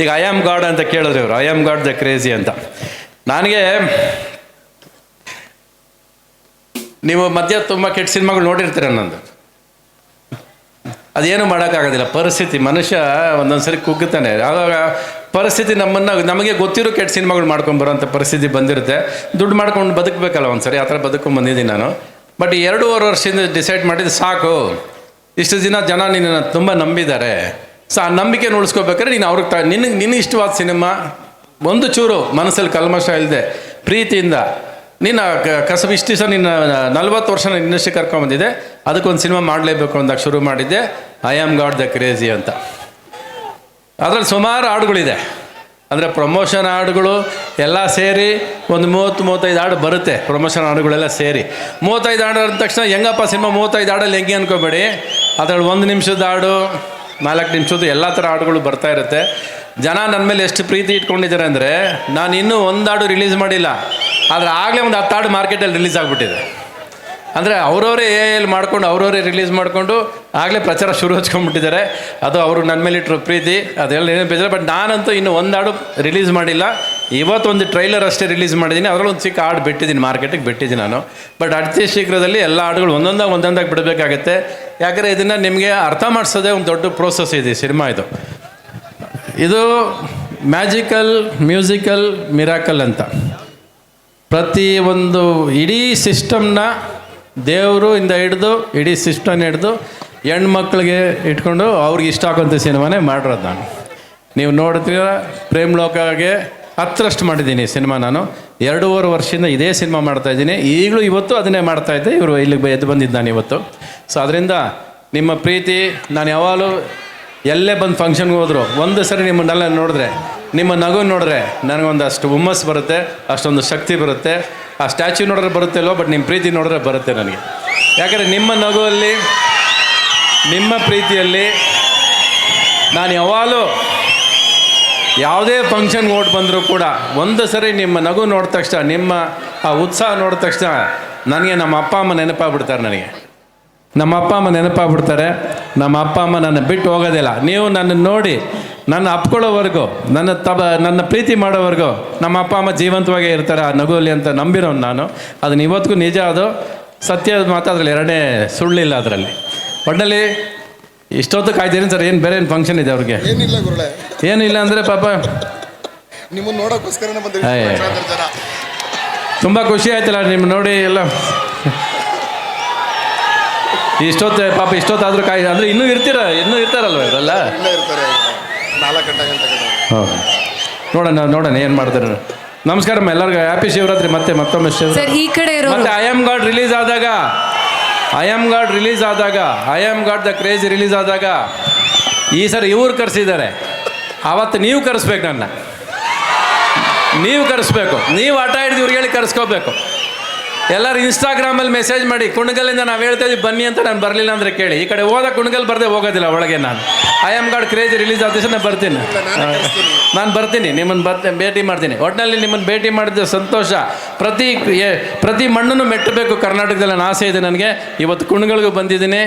ಈಗ I am god ಅಂತ ಕೇಳಿದ್ರು ಇವರು. I am God the crazy ಅಂತ. ನನಗೆ ನೀವು ಮಧ್ಯ ತುಂಬ ಕೆಟ್ಟ ಸಿನಿಮಾಗಳು ನೋಡಿರ್ತೀರ ನಂದು ಅದೇನು ಮಾಡೋಕ್ಕಾಗೋದಿಲ್ಲ. ಪರಿಸ್ಥಿತಿ, ಮನುಷ್ಯ ಒಂದೊಂದ್ಸರಿ ಕುಗ್ಗುತ್ತಾನೆ. ಆವಾಗ ಪರಿಸ್ಥಿತಿ ನಮ್ಮನ್ನು, ನಮಗೆ ಗೊತ್ತಿರೋ ಕೆಟ್ಟ ಸಿನಿಮಾಗಳು ಮಾಡ್ಕೊಂಡು ಬರೋಂಥ ಪರಿಸ್ಥಿತಿ ಬಂದಿರುತ್ತೆ. ದುಡ್ಡು ಮಾಡ್ಕೊಂಡು ಬದುಕಬೇಕಲ್ಲ ಒಂದ್ಸರಿ. ಆ ಥರ ಬದುಕೊಂಡು ಬಂದಿದ್ದೀನಿ ನಾನು. ಬಟ್ ಎರಡೂವರೆ ವರ್ಷದಿಂದ ಡಿಸೈಡ್ ಮಾಡಿದ್ದು ಸಾಕು. ಇಷ್ಟು ದಿನ ಜನ ನಿನ್ನನ್ನು ತುಂಬ ನಂಬಿದ್ದಾರೆ. ಸೊ ಆ ನಂಬಿಕೆ ಉಳಿಸ್ಕೋಬೇಕಾದ್ರೆ ನೀನು ಅವ್ರಿಗೆ ತ ನಿನಗೆ ನಿನ್ನ ಇಷ್ಟವಾದ ಸಿನಿಮಾ, ಒಂದು ಚೂರು ಮನಸ್ಸಲ್ಲಿ ಕಲ್ಮಶ ಇಲ್ಲದೆ ಪ್ರೀತಿಯಿಂದ, ನಿನ್ನ ಕಸಬು ಇಷ್ಟು ದಿವಸ ನಿನ್ನ ನಲ್ವತ್ತು ವರ್ಷ ಇನ್ನಷ್ಟು ಕರ್ಕೊಂಬಂದಿದೆ ಅದಕ್ಕೊಂದು ಸಿನಿಮಾ ಮಾಡಲೇಬೇಕು ಅಂದಾಗ ಶುರು ಮಾಡಿದ್ದೆ I am God the crazy ಅಂತ. ಅದರಲ್ಲಿ ಸುಮಾರು ಹಾಡುಗಳಿದೆ. ಅಂದರೆ ಪ್ರಮೋಷನ್ ಹಾಡುಗಳು ಎಲ್ಲ ಸೇರಿ ಒಂದು ಮೂವತ್ತು, ಮೂವತ್ತೈದು ಹಾಡು ಬರುತ್ತೆ, ಪ್ರಮೋಷನ್ ಹಾಡುಗಳೆಲ್ಲ ಸೇರಿ. ಮೂವತ್ತೈದು ಹಾಡು ಅಂದ ತಕ್ಷಣ, ಹೆಂಗಪ್ಪ ಸಿನಿಮಾ ಮೂವತ್ತೈದು ಹಾಡಲ್ಲಿ ಹೆಂಗೆ ಅನ್ಕೋಬೇಡಿ? ಅದರಲ್ಲಿ ಒಂದು ನಿಮಿಷದ ಹಾಡು ನಾಲ್ಕು ನಿಮಿಷದ್ದು ಎಲ್ಲ ಥರ ಹಾಡುಗಳು ಬರ್ತಾ ಇರುತ್ತೆ. ಜನ ನನ್ನ ಮೇಲೆ ಎಷ್ಟು ಪ್ರೀತಿ ಇಟ್ಕೊಂಡಿದ್ದಾರೆ ಅಂದರೆ, ನಾನು ಇನ್ನೂ ಒಂದು ಹಾಡು ರಿಲೀಸ್ ಮಾಡಿಲ್ಲ. ಆದರೆ ಆಗಲೇ ಒಂದು ಹತ್ತು ಹಾಡು ಮಾರ್ಕೆಟಲ್ಲಿ ರಿಲೀಸ್ ಆಗಿಬಿಟ್ಟಿದೆ. ಅಂದರೆ ಅವರವರೇ ಎ ಎಲ್ ಮಾಡ್ಕೊಂಡು, ಅವರವರೇ ರಿಲೀಸ್ ಮಾಡಿಕೊಂಡು ಆಗಲೇ ಪ್ರಚಾರ ಶುರು ಹಚ್ಕೊಂಡ್ಬಿಟ್ಟಿದ್ದಾರೆ. ಅದು ಅವರು ನನ್ನ ಮೇಲೆ ಇಟ್ಟರು ಪ್ರೀತಿ. ಅದೆಲ್ಲ ಏನೇ ಬೇಜಾರು ಬಟ್ ನಾನಂತೂ ಇನ್ನು ಒಂದು ಹಾಡು ರಿಲೀಸ್ ಮಾಡಿಲ್ಲ. ಇವತ್ತೊಂದು ಟ್ರೈಲರ್ ಅಷ್ಟೇ ರಿಲೀಸ್ ಮಾಡಿದ್ದೀನಿ ಅದರಲ್ಲಿ ಒಂದು ಚಿಕ್ಕ ಹಾಡು ಬಿಟ್ಟಿದ್ದೀನಿ ಮಾರ್ಕೆಟಿಗೆ ಬಿಟ್ಟಿದ್ದೀನಿ ನಾನು. ಬಟ್ ಅತಿ ಶೀಘ್ರದಲ್ಲಿ ಎಲ್ಲ ಹಾಡುಗಳು ಒಂದೊಂದಾಗಿ ಒಂದೊಂದಾಗಿ ಬಿಡಬೇಕಾಗತ್ತೆ. ಯಾಕಂದರೆ ಇದನ್ನು ನಿಮಗೆ ಅರ್ಥ ಮಾಡಿಸೋದೇ ಒಂದು ದೊಡ್ಡ ಪ್ರೋಸೆಸ್ ಇದೆ ಸಿನಿಮಾ ಇದು. ಇದು ಮ್ಯಾಜಿಕಲ್ ಮ್ಯೂಸಿಕಲ್ ಮಿರಾಕಲ್ ಅಂತ. ಪ್ರತಿ ಒಂದು ಇಡೀ ಸಿಸ್ಟಮ್ನ ದೇವರು ಇಂದ ಹಿಡಿದು, ಇಡೀ ಸಿಸ್ಟಮ್ನ ಹಿಡಿದು ಹೆಣ್ಮಕ್ಳಿಗೆ ಇಟ್ಕೊಂಡು ಅವ್ರಿಗೆ ಇಷ್ಟ ಆಗೋಂಥ ಸಿನಿಮಾನೇ ಮಾಡಿರೋದು ನಾನು. ನೀವು ನೋಡ್ತೀರ ಪ್ರೇಮ್ ಲೋಕಗೆ ಹತ್ತರಷ್ಟು ಮಾಡಿದ್ದೀನಿ ಸಿನಿಮಾ ನಾನು. ಎರಡೂವರೆ ವರ್ಷದಿಂದ ಇದೇ ಸಿನಿಮಾ ಮಾಡ್ತಾ ಇದ್ದೀನಿ. ಈಗಲೂ ಇವತ್ತು ಅದನ್ನೇ ಮಾಡ್ತಾ ಇದ್ದೆ. ಇವರು ಇಲ್ಲಿಗೆ ಎದ್ದು ಬಂದಿದ್ದು ನಾನು ಇವತ್ತು. ಸೊ ಅದರಿಂದ ನಿಮ್ಮ ಪ್ರೀತಿ, ನಾನು ಯಾವಾಗಲೂ ಎಲ್ಲೇ ಬಂದು ಫಂಕ್ಷನ್ಗೆ ಹೋದ್ರು, ಒಂದು ಸರಿ ನಿಮ್ಮನ್ನೆಲ್ಲ ನೋಡಿದ್ರೆ, ನಿಮ್ಮ ನಗು ನೋಡಿದ್ರೆ ನನಗೊಂದಷ್ಟು ಹುಮ್ಮಸ್ಸು ಬರುತ್ತೆ, ಅಷ್ಟೊಂದು ಶಕ್ತಿ ಬರುತ್ತೆ. ಆ ಸ್ಟ್ಯಾಚ್ಯೂ ನೋಡಿದ್ರೆ ಬರುತ್ತೆ ಅಲ್ವೋ ಬಟ್ ನಿಮ್ಮ ಪ್ರೀತಿ ನೋಡಿದ್ರೆ ಬರುತ್ತೆ ನನಗೆ. ಯಾಕಂದರೆ ನಿಮ್ಮ ನಗುವಲ್ಲಿ, ನಿಮ್ಮ ಪ್ರೀತಿಯಲ್ಲಿ ನಾನು ಯಾವಾಗಲೂ ಯಾವುದೇ ಫಂಕ್ಷನ್ಗೆ ಓಟ್ ಬಂದರೂ ಕೂಡ ಒಂದು ಸರಿ ನಿಮ್ಮ ನಗು ನೋಡಿದ ತಕ್ಷಣ, ನಿಮ್ಮ ಆ ಉತ್ಸಾಹ ನೋಡಿದ ತಕ್ಷಣ ನನಗೆ ನಮ್ಮ ಅಪ್ಪ ಅಮ್ಮ ನೆನಪಾಗ್ಬಿಡ್ತಾರೆ ನನಗೆ. ನಮ್ಮ ಅಪ್ಪ ಅಮ್ಮ ನೆನಪಾಗ್ಬಿಡ್ತಾರೆ. ನಮ್ಮ ಅಪ್ಪ ಅಮ್ಮ ನನ್ನ ಬಿಟ್ಟು ಹೋಗೋದಿಲ್ಲ. ನೀವು ನನ್ನ ನೋಡಿ ನನ್ನ ಅಪ್ಕೊಳ್ಳೋವರೆಗೂ, ನನ್ನ ತಬ, ನನ್ನ ಪ್ರೀತಿ ಮಾಡೋವರೆಗೂ ನಮ್ಮ ಅಪ್ಪ ಅಮ್ಮ ಜೀವಂತವಾಗೇ ಇರ್ತಾರೆ. ಆ ನಗುವಲ್ಲಿ ಅಂತ ನಂಬಿರೋನು ನಾನು. ಅದನ್ನ ಇವತ್ತಿಗೂ ನಿಜ ಅದು. ಸತ್ಯದ ಮಾತ್ರ ಅದರಲ್ಲಿ ಎರಡನೇ ಸುಳ್ಳಿಲ್ಲ ಅದರಲ್ಲಿ. ಒಟ್ಟಿನಲ್ಲಿ ಇಷ್ಟೊತ್ತು ಕಾಯ್ತೀನಿ ಸರ್? ಏನು ಬೇರೆ ಏನು ಫಂಕ್ಷನ್ ಇದೆ ಅವ್ರಿಗೆ? ಏನಿಲ್ಲ ಗುರುಳೆ ಏನಿಲ್ಲ ಅಂದರೆ ಪಾಪ ನಿಮ್ಮನ್ನು ನೋಡೋಕ್ಕೋಸ್ಕರನೇ. ಲಕ್ಷಾಂತರ ಜನ. ತುಂಬ ಖುಷಿ ಆಯ್ತಲ್ಲ ನಿಮ್ಮ ನೋಡಿ ಎಲ್ಲ. ಇಷ್ಟೊತ್ತು ಪಾಪ ಇಷ್ಟೊತ್ತಾದರೂ ಕಾಯಿ ಅಂದರೆ ಇನ್ನೂ ಇರ್ತೀರ? ಇನ್ನೂ ಇರ್ತಾರಲ್ವ ಇದೆಲ್ಲ ಇಲ್ಲೇ ಇರ್ತಾರೆ ನಾಲ್ಕು ಗಂಟೆ ಗಂಟೆ ಗಂಟೆ. ಹೌದು. ನೋಡೋಣ ನೋಡೋಣ ಏನು ಮಾಡ್ತಾರೆ. ನಮಸ್ಕಾರ ಎಲ್ಲರಿಗೂ. ಹ್ಯಾಪಿ ಶಿವರಾತ್ರಿ. ಮತ್ತೆ ಮತ್ತೊಮ್ಮೆ ಶಿವ ಸರ್ ಈ ಕಡೆ ಇರೋರು. ಮತ್ತೆ ಐ ಆಮ್ ಗಾಡ್ ರಿಲೀಸ್ ಆದಾಗ ಐ ಆಮ್ ಗಾಡ್ ರಿಲೀಸ್ ಆದಾಗ I am God the craze release ಆದಾಗ, ಈ ಸರಿ ಇವ್ರು ಕರೆಸಿದ್ದಾರೆ. ಆವತ್ತು ನೀವು ಕರೆಸ್ಬೇಕು ನನ್ನ. ನೀವು ಕರೆಸ್ಬೇಕು. ನೀವು ಆಟ ಹಿಡಿದು ಇವ್ರಿಗೆ ಹೇಳಿ ಕರೆಸ್ಕೋಬೇಕು. ಎಲ್ಲರೂ ಇನ್ಸ್ಟಾಗ್ರಾಮಲ್ಲಿ ಮೆಸೇಜ್ ಮಾಡಿ ಕುಣಗಲಿಂದ ನಾವು ಹೇಳ್ತಾ ಇದ್ದೀವಿ ಬನ್ನಿ ಅಂತ ನಾನು ಬರಲಿಲ್ಲ ಅಂದರೆ ಕೇಳಿ. ಈ ಕಡೆ ಹೋದ ಕುಣಗಲ್ ಬರದೆ ಹೋಗೋದಿಲ್ಲ ಒಳಗೆ ನಾನು. I am God craze release ಆದ ನಾನು ಬರ್ತೀನಿ. ನಾನು ಬರ್ತೀನಿ ನಿಮ್ಮನ್ನು ಬರ್ತೇನೆ ಭೇಟಿ ಮಾಡ್ತೀನಿ. ಒಟ್ಟಿನಲ್ಲಿ ನಿಮ್ಮನ್ನು ಭೇಟಿ ಮಾಡಿದ ಸಂತೋಷ. ಪ್ರತಿ ಪ್ರತಿ ಮಣ್ಣನ್ನು ಮೆಟ್ಟಬೇಕು ಕರ್ನಾಟಕದಲ್ಲಿ ನಾನು ಆಸೆ ಇದೆ ನನಗೆ. ಇವತ್ತು ಕುಣಗಳಿಗೂ ಬಂದಿದ್ದೀನಿ.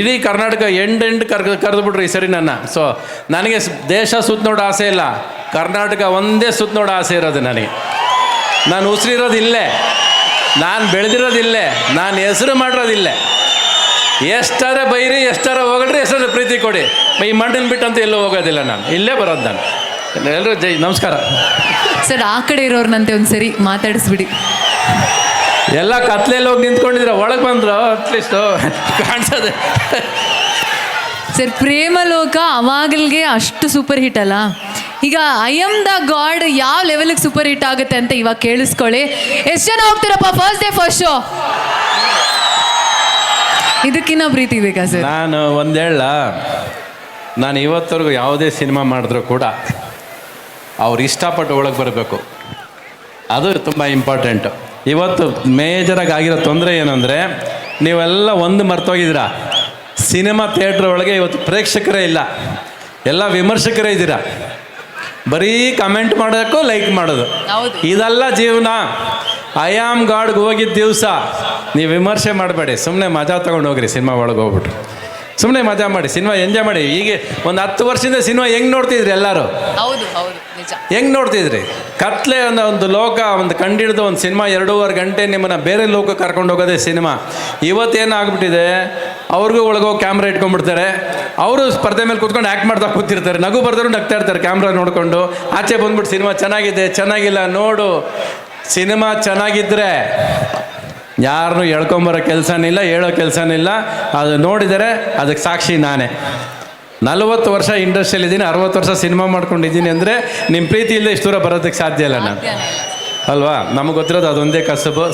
ಇಡೀ ಕರ್ನಾಟಕ ಎಂಡ್ ಎಂಡ್ ಕರ್ ಕರೆದುಬಿಟ್ರಿ ಈ ಸರಿ ನನ್ನ. ಸೊ ನನಗೆ ದೇಶ ಸುತ್ತ ನೋಡೋ ಆಸೆ ಇಲ್ಲ. ಕರ್ನಾಟಕ ಒಂದೇ ಸುತ್ತ ನೋಡೋ ಆಸೆ ಇರೋದು ನನಗೆ. ನಾನು ಉಸಿರಿರೋದು ಇಲ್ಲೇ. ನಾನು ಬೆಳೆದಿರೋದು ಇಲ್ಲೇ ನಾನು ಹೆಸರು ಮಾಡಿರೋದಿಲ್ಲೇ. ಎಷ್ಟಾರ ಬೈರಿ ಎಷ್ಟಾರ ಹೋಗಲ್ರಿ ಎಷ್ಟಾರ ಪ್ರೀತಿ ಕೊಡಿ. ಈ ಮಣ್ಣನ್ನು ಅಂತ ಎಲ್ಲೂ ಹೋಗೋದಿಲ್ಲ ನಾನು. ಇಲ್ಲೇ ಬರೋದು ನಾನು. ಎಲ್ಲರೂ ಜೈ ನಮಸ್ಕಾರ. ಸರ್ ಆ ಕಡೆ ಇರೋರ್ನಂತೆ ಒಂದ್ಸರಿ ಮಾತಾಡಿಸ್ಬಿಡಿ. ಎಲ್ಲ ಕತ್ಲೆಯಲ್ಲಿ ಹೋಗಿ ನಿಂತ್ಕೊಂಡಿದ್ರೆ ಒಳಗೆ ಬಂದ್ರು ಅಟ್ಲೀಸ್ಟು ಕಾಣಿಸೋದೆ. ಸರ್ ಪ್ರೇಮಲೋಕ ಅವಾಗಲ್ಗೆ ಅಷ್ಟು ಸೂಪರ್ ಹಿಟ್ ಅಲ್ಲ? ಈಗ ಐ ಎಂ ದ ಗಾಡ್ ಯಾವ ಲೆವೆಲ್ಗೆ ಸೂಪರ್ ಹಿಟ್ ಆಗುತ್ತೆ ಅಂತ ಇವಾಗ ಕೇಳಿಸ್ಕೊಳ್ಳಿ. ಎಷ್ಟು ಜನ ಹೋಗ್ತೀರಪ್ಪ ಫಸ್ಟ್ ಡೇ ಫಸ್ಟ್ ಶೋ ಇದಕ್ಕಿನ್ನ ಪ್ರೀತಿ ಬೇಕಾ ಸರ್ ನಾನು ಒಂದು ನಾನು ಇವತ್ತವರೆಗೂ ಯಾವುದೇ ಸಿನಿಮಾ ಮಾಡಿದ್ರು ಕೂಡ ಅವ್ರು ಇಷ್ಟಪಟ್ಟು ಒಳಗೆ ಬರಬೇಕು. ಅದು ತುಂಬ ಇಂಪಾರ್ಟೆಂಟು ಇವತ್ತು ಮೇಜರಾಗಿ ಆಗಿರೋ ತೊಂದರೆ ಏನಂದರೆ, ನೀವೆಲ್ಲ ಒಂದು ಮರ್ತೋಗಿದ್ದೀರಾ. ಸಿನಿಮಾ ಥಿಯೇಟ್ರ್ ಒಳಗೆ ಇವತ್ತು ಪ್ರೇಕ್ಷಕರೇ ಇಲ್ಲ. ಎಲ್ಲ ವಿಮರ್ಶಕರೇ ಇದ್ದೀರಾ. ಬರೀ ಕಮೆಂಟ್ ಮಾಡೋಕ್ಕೂ ಲೈಕ್ ಮಾಡೋದು. ಇದೆಲ್ಲ ಇದಲ್ಲ ಜೀವನ. ಐ ಆಮ್ ಗಾಡ್ಗೆ ಹೋಗಿದ್ದ ದಿವಸ. ನೀವು ವಿಮರ್ಶೆ ಮಾಡಬೇಡಿ. ಸುಮ್ಮನೆ ಮಜಾ ತೊಗೊಂಡು ಹೋಗ್ರಿ ಸಿನಿಮಾ ಒಳಗೆ ಹೋಗ್ಬಿಟ್ಟು ಸುಮ್ಮನೆ ಮಜಾ ಮಾಡಿ ಸಿನಿಮಾ ಎಂಜಾಯ್ ಮಾಡಿ. ಈಗ ಒಂದು ಹತ್ತು ವರ್ಷದಿಂದ ಸಿನಿಮಾ ಹೆಂಗೆ ನೋಡ್ತಿದ್ರಿ ಎಲ್ಲರೂ? ಹೌದು ಹೌದು ನಿಜ. ಹೆಂಗೆ ನೋಡ್ತಿದ್ರಿ? ಕತ್ಲೆ ಅನ್ನೋ ಒಂದು ಲೋಕ ಒಂದು ಕಂಡಿಡಿದು ಒಂದು ಸಿನಿಮಾ ಎರಡೂವರೆ ಗಂಟೆ ನಿಮ್ಮನ್ನು ಬೇರೆ ಲೋಕ ಕರ್ಕೊಂಡು ಹೋಗೋದೇ ಸಿನಿಮಾ. ಇವತ್ತೇನು ಆಗ್ಬಿಟ್ಟಿದೆ ಅವ್ರಿಗೂ ಒಳಗೋಗಿ ಕ್ಯಾಮ್ರಾ ಇಟ್ಕೊಂಡ್ಬಿಡ್ತಾರೆ. ಅವರು ಸ್ಪರ್ಧೆ ಮೇಲೆ ಕೂತ್ಕೊಂಡು ಆ್ಯಕ್ಟ್ ಮಾಡ್ತಾ ಕೂತಿರ್ತಾರೆ. ನಗು ಬರ್ದರು ನಗ್ತಾ ಇರ್ತಾರೆ ಕ್ಯಾಮ್ರಾ ನೋಡಿಕೊಂಡು. ಆಚೆ ಬಂದ್ಬಿಟ್ಟು ಸಿನಿಮಾ ಚೆನ್ನಾಗಿದೆ ಚೆನ್ನಾಗಿಲ್ಲ ನೋಡು. ಸಿನಿಮಾ ಚೆನ್ನಾಗಿದ್ದರೆ ಯಾರನ್ನೂ ಎಳ್ಕೊಂಬರೋ ಕೆಲಸನಿಲ್ಲ ಹೇಳೋ ಕೆಲಸನಿಲ್ಲ. ಅದು ನೋಡಿದರೆ ಅದಕ್ಕೆ ಸಾಕ್ಷಿ ನಾನೇ. ನಲವತ್ತು ವರ್ಷ ಇಂಡಸ್ಟ್ರಿಯಲ್ಲಿ ಇದ್ದೀನಿ ಅರವತ್ತು ವರ್ಷ ಸಿನಿಮಾ ಮಾಡ್ಕೊಂಡಿದ್ದೀನಿ ಅಂದರೆ ನಿಮ್ಮ ಪ್ರೀತಿ ಇಲ್ಲದೆ ಇಷ್ಟು ದೂರ ಬರೋದಕ್ಕೆ ಸಾಧ್ಯ ಇಲ್ಲ ನಾನು. ಅಲ್ವಾ? ನಮಗೆ ಗೊತ್ತಿರೋದು ಅದೊಂದೇ ಕಸಬು.